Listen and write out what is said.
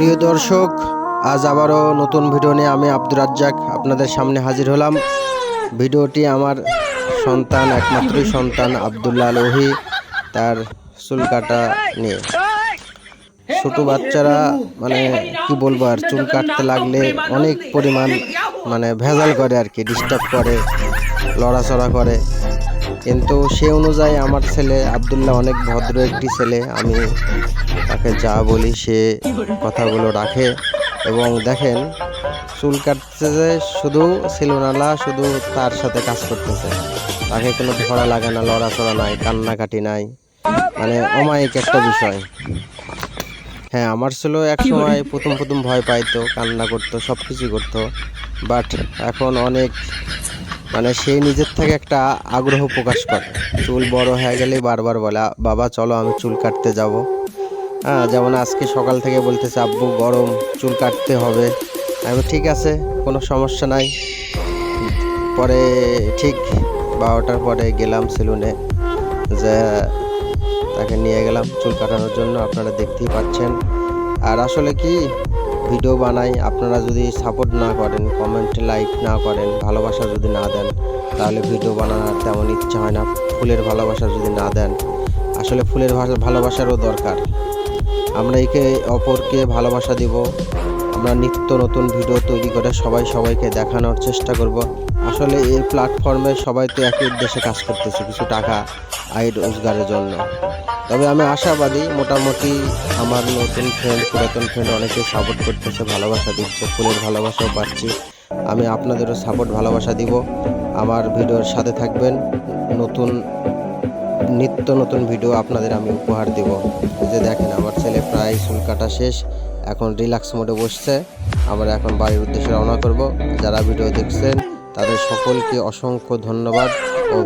প্রিয় দর্শক, আজ আবারও নতুন ভিডিও নিয়ে আমি আব্দুর রাজ্জাক আপনাদের সামনে হাজির হলাম। ভিডিওটি আমার সন্তান, একমাত্রই সন্তান আবদুল্লাহ লোহি, তার চুল কাটা নিয়ে। ছোট বাচ্চারা মানে কি বলব আর, চুল কাটতে লাগলে অনেক পরিমাণ মানে ভেজাল করে আর কি ডিস্টার্ব করে, লড়াচড়া করে। কিন্তু সে অনুযায়ী আমার ছেলে আবদুল্লাহ অনেক ভদ্র একটি ছেলে। আমি তাকে যা বলি সে কথাগুলো রাখে। এবং দেখেন, চুল কাটতেছে শুধু সেলুনালা শুধু তার সাথে কাজ করতেছে। তাকে কোনো ধরা লাগে না, লড়াচড়া নাই, কান্নাকাটি নাই। মানে অমায়িক একটা বিষয়। হ্যাঁ আমার ছিল এক সময় প্রথম প্রথম ভয় পাইতো, কান্না করতো সব কিছু করতো। বাট এখন অনেক মানে সে নিজের থেকে একটা আগ্রহ প্রকাশ করে। চুল বড় হয়ে গেলে বারবার বলে, বাবা, চলো আমি চুল কাটতে যাব। হ্যাঁ যেমন আজকে সকাল থেকে বলতেছে, আব্বু, গরম, চুল কাটতে হবে। আমি ঠিক আছে, কোনো সমস্যা নাই। পরে ঠিক বারোটার পরে গেলাম সেলুনে যে তাকে নিয়ে গেলাম চুল কাটানোর জন্য, আপনারা দেখতেই পাচ্ছেন। আর আসলে কি ভিডিও বানাই, আপনারা যদি সাপোর্ট না করেন কমেন্ট লাইক না করেন, ভালোবাসা যদি না দেন, তাহলে ভিডিও বানানোর তেমন ইচ্ছা হয় না। ফুলের ভালোবাসা যদি না দেন, আসলে ফুলের ভালো- ভালোবাসারও দরকার। আমরা একে অপরকে ভালোবাসা দিব আমরা নিত্য নতুন ভিডিও তৈরি করে সবাই সবাইকে দেখানোর চেষ্টা করব। আসলে এই প্ল্যাটফর্মে সবাই তো একই উদ্দেশ্যে কাজ করতেছে, কিছু টাকা আয় রোজগারের জন্য। তবে আমি আশাবাদী, মোটামুটি আমার নতুন ফ্রেন্ড পুরাতন ফ্রেন্ড অনেকে সাপোর্ট করতেছে, ভালোবাসা দিচ্ছে, ফুলের ভালোবাসাও পাচ্ছি। আমি আপনাদেরও সাপোর্ট ভালোবাসা দিব। আমার ভিডিওর সাথে থাকবেন। নতুন, নিত্য নতুন ভিডিও আপনাদের আমি উপহার দিব। যে দেখেন, আমার ছেলে প্রায় চুল কাটা শেষ। এখন রিল্যাক্স মোডে বসছে। আমরা এখন বাড়ির উদ্দেশ্যে রওনা করব। যারা ভিডিও দেখছেন, তাদের সকলকে অসংখ্য ধন্যবাদ ও